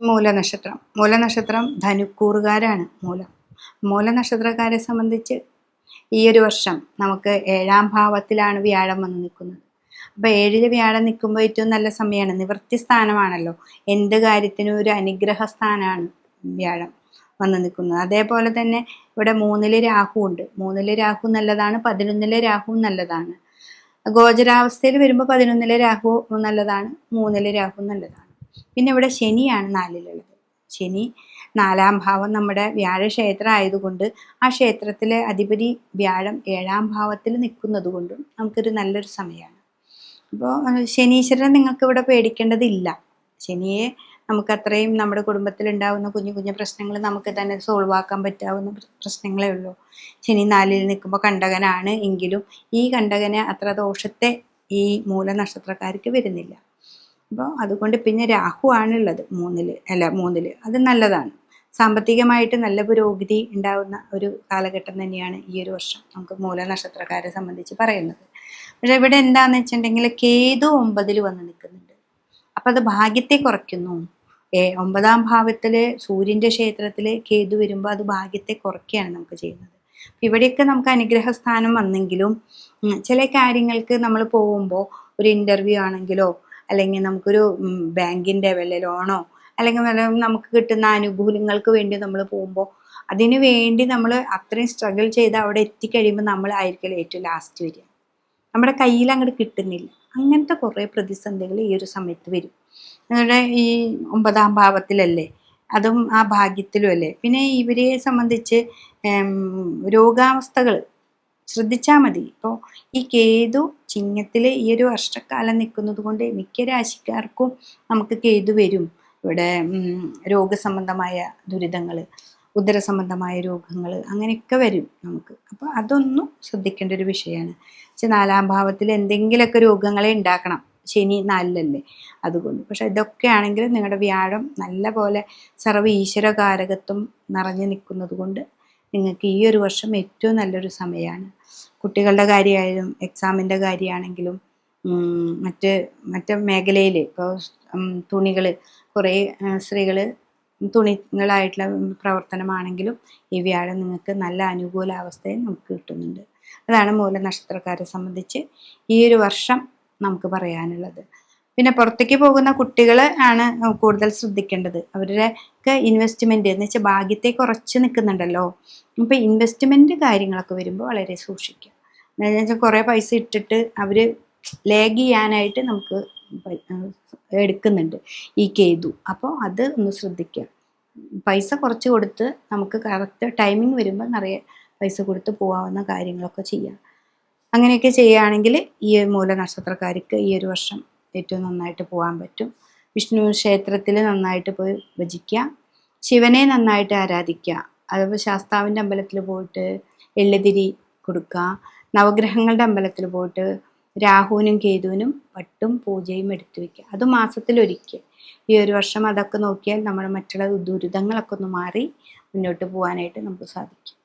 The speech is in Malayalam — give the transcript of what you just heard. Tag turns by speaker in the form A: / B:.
A: മൂലനക്ഷത്രം. മൂലനക്ഷത്രം ധനുക്കൂറുകാരാണ് മൂലം. മൂലനക്ഷത്രക്കാരെ സംബന്ധിച്ച് ഈ ഒരു വർഷം നമുക്ക് ഏഴാം ഭാവത്തിലാണ് വ്യാഴം വന്ന് നിൽക്കുന്നത്. അപ്പോൾ ഏഴിൽ വ്യാഴം നിൽക്കുമ്പോൾ ഏറ്റവും നല്ല സമയമാണ്. നിവൃത്തി സ്ഥാനമാണല്ലോ. എന്ത് കാര്യത്തിനും ഒരു അനുഗ്രഹ സ്ഥാനമാണ് വ്യാഴം വന്ന് നിൽക്കുന്നത്. അതേപോലെ തന്നെ ഇവിടെ മൂന്നിൽ രാഹു ഉണ്ട്. മൂന്നിൽ രാഹു നല്ലതാണ് പതിനൊന്നിലെ രാഹു നല്ലതാണ്. ഗോചരാവസ്ഥയിൽ വരുമ്പോൾ പതിനൊന്നിലെ രാഹു നല്ലതാണ് മൂന്നിലെ രാഹു നല്ലതാണ്. പിന്നെ ഇവിടെ ശനിയാണ് നാലിലുള്ളത്. ശനി നാലാം ഭാവം നമ്മുടെ വ്യാഴക്ഷേത്രം ആയതുകൊണ്ട് ആ ക്ഷേത്രത്തിലെ അധിപതി വ്യാഴം ഏഴാം ഭാവത്തിൽ നിൽക്കുന്നത് കൊണ്ടും നമുക്കൊരു നല്ലൊരു സമയമാണ്. അപ്പോൾ ശനീശ്വരനെ നിങ്ങൾക്ക് ഇവിടെ പേടിക്കേണ്ടതില്ല. ശനിയെ നമുക്ക് അത്രയും നമ്മുടെ കുടുംബത്തിൽ ഉണ്ടാകുന്ന കുഞ്ഞു കുഞ്ഞു പ്രശ്നങ്ങൾ നമുക്ക് തന്നെ സോൾവ് ആക്കാൻ പറ്റാവുന്ന പ്രശ്നങ്ങളേ ഉള്ളൂ. ശനി നാലിൽ നിൽക്കുമ്പോൾ കണ്ടകനാണ് എങ്കിലും ഈ കണ്ടകന് അത്ര ദോഷത്തെ ഈ മൂലനക്ഷത്രക്കാർക്ക് വരുന്നില്ല. അപ്പോൾ അതുകൊണ്ട് പിന്നെ രാഹു ആണുള്ളത് മൂന്നിൽ അല്ല മൂന്നിൽ. അത് നല്ലതാണ്. സാമ്പത്തികമായിട്ട് നല്ല പുരോഗതി ഉണ്ടാകുന്ന ഒരു കാലഘട്ടം തന്നെയാണ് ഈ ഒരു വർഷം നമുക്ക് മൂലനക്ഷത്രക്കാരെ സംബന്ധിച്ച് പറയുന്നത്. പക്ഷെ ഇവിടെ എന്താന്ന് വെച്ചിട്ടുണ്ടെങ്കിൽ കേതു ഒമ്പതിൽ വന്ന് നിൽക്കുന്നുണ്ട്. അപ്പൊ അത് ഭാഗ്യത്തെ കുറയ്ക്കുന്നു. ഏ ഒമ്പതാം ഭാവത്തിൽ സൂര്യന്റെ ക്ഷേത്രത്തിൽ കേതു വരുമ്പോൾ അത് ഭാഗ്യത്തെ കുറയ്ക്കുകയാണ് നമുക്ക് ചെയ്യുന്നത്. ഇവിടെയൊക്കെ നമുക്ക് അനുഗ്രഹ സ്ഥാനം വന്നെങ്കിലും ചില കാര്യങ്ങൾക്ക് നമ്മൾ പോകുമ്പോൾ ഒരു ഇന്റർവ്യൂ ആണെങ്കിലോ അല്ലെങ്കിൽ നമുക്കൊരു ബാങ്കിന്റെ വല്ല ലോണോ അല്ലെങ്കിൽ വല്ല നമുക്ക് കിട്ടുന്ന ആനുകൂല്യങ്ങൾക്ക് വേണ്ടി നമ്മൾ പോകുമ്പോൾ അതിനു വേണ്ടി നമ്മൾ അത്രയും സ്ട്രഗിൾ ചെയ്ത് അവിടെ എത്തിക്കഴിയുമ്പോൾ നമ്മളായിരിക്കും ഏറ്റവും ലാസ്റ്റ് വരിക. നമ്മുടെ കയ്യിൽ അങ്ങോട്ട് കിട്ടുന്നില്ല. അങ്ങനത്തെ കുറേ പ്രതിസന്ധികൾ ഈ ഒരു സമയത്ത് വരും. നമ്മുടെ ഈ ഒമ്പതാം ഭാവത്തിലല്ലേ അതും ആ ഭാഗ്യത്തിലും അല്ലേ. പിന്നെ ഇവരെ സംബന്ധിച്ച് രോഗാവസ്ഥകൾ ശ്രദ്ധിച്ചാൽ മതി. ഇപ്പോൾ ഈ കേതു ചിങ്ങത്തിൽ ഈ ഒരു വർഷക്കാലം നിൽക്കുന്നത് കൊണ്ട് മിക്ക രാശിക്കാർക്കും നമുക്ക് കേതു വരും. ഇവിടെ രോഗസംബന്ധമായ ദുരിതങ്ങൾ ഉദരസംബന്ധമായ രോഗങ്ങൾ അങ്ങനെയൊക്കെ വരും നമുക്ക്. അപ്പോൾ അതൊന്നും ശ്രദ്ധിക്കേണ്ട ഒരു വിഷയമാണ് പക്ഷെ നാലാം ഭാവത്തിൽ എന്തെങ്കിലുമൊക്കെ രോഗങ്ങളെ ഉണ്ടാക്കണം. ശനി നാലിലല്ലേ? അതുകൊണ്ട്. പക്ഷെ ഇതൊക്കെ ആണെങ്കിൽ നിങ്ങളുടെ വ്യാഴം നല്ല പോലെ സർവ ഈശ്വരകാരകത്വം നിറഞ്ഞു നിൽക്കുന്നത് കൊണ്ട് നിങ്ങൾക്ക് ഈ ഒരു വർഷം ഏറ്റവും നല്ലൊരു സമയമാണ്. കുട്ടികളുടെ കാര്യമായാലും എക്സാമിന്റെ കാര്യമാണെങ്കിലും മറ്റ് മറ്റ് മേഖലയിൽ ഇപ്പോൾ തുണികൾ കുറേ സ്ത്രീകൾ തുണികളായിട്ടുള്ള പ്രവർത്തനമാണെങ്കിലും ഈ വ്യാഴം നിങ്ങൾക്ക് നല്ല അനുകൂല അവസ്ഥയെ നമുക്ക് കിട്ടുന്നുണ്ട്. അതാണ് മൂലനക്ഷത്രക്കാരെ സംബന്ധിച്ച് ഈ ഒരു വർഷം നമുക്ക് പറയാനുള്ളത്. പിന്നെ പുറത്തേക്ക് പോകുന്ന കുട്ടികൾ ആണ് കൂടുതൽ ശ്രദ്ധിക്കേണ്ടത്. അവരുടെ ഒക്കെ ഇൻവെസ്റ്റ്മെന്റ് എന്ന് വെച്ചാൽ ഭാഗ്യത്തെ കുറച്ച് നിൽക്കുന്നുണ്ടല്ലോ. അപ്പോൾ ഇൻവെസ്റ്റ്മെന്റ് കാര്യങ്ങളൊക്കെ വരുമ്പോൾ വളരെ സൂക്ഷിക്കുക. എന്താണെന്ന് വെച്ചാൽ കുറേ പൈസ ഇട്ടിട്ട് അവർ ലേഗ് ചെയ്യാനായിട്ട് നമുക്ക് എടുക്കുന്നുണ്ട്. ഈ കേതു. അപ്പോൾ അത് ഒന്ന് ശ്രദ്ധിക്കുക. പൈസ കുറച്ച് കൊടുത്ത് നമുക്ക് കറക്റ്റ് ടൈമിംഗ് വരുമ്പോൾ നിറയെ പൈസ കൊടുത്ത് പോകാവുന്ന കാര്യങ്ങളൊക്കെ ചെയ്യാം. അങ്ങനെയൊക്കെ ചെയ്യുകയാണെങ്കിൽ ഈ മൂല നക്ഷത്രക്കാർക്ക് ഈ ഒരു വർഷം ഏറ്റവും നന്നായിട്ട് പോകാൻ പറ്റും. വിഷ്ണു ക്ഷേത്രത്തിൽ നന്നായിട്ട് പോയി ഭജിക്കുക. ശിവനെ നന്നായിട്ട് ആരാധിക്കുക. അതുപോലെ ശാസ്താവിന്റെ അമ്പലത്തിൽ പോയിട്ട് എള്ളുതിരി കൊടുക്കുക. നവഗ്രഹങ്ങളുടെ അമ്പലത്തിൽ പോയിട്ട് രാഹുവിനും കേതുവിനും പട്ടും പൂജയും എടുത്തു വയ്ക്കുക. അത് മാസത്തിലൊരിക്കൽ ഈ ഒരു വർഷം അതൊക്കെ നോക്കിയാൽ നമ്മുടെ മറ്റുള്ള ദുരിതങ്ങളൊക്കെ ഒന്ന് മാറി മുന്നോട്ട് പോകാനായിട്ട് നമുക്ക് സാധിക്കും.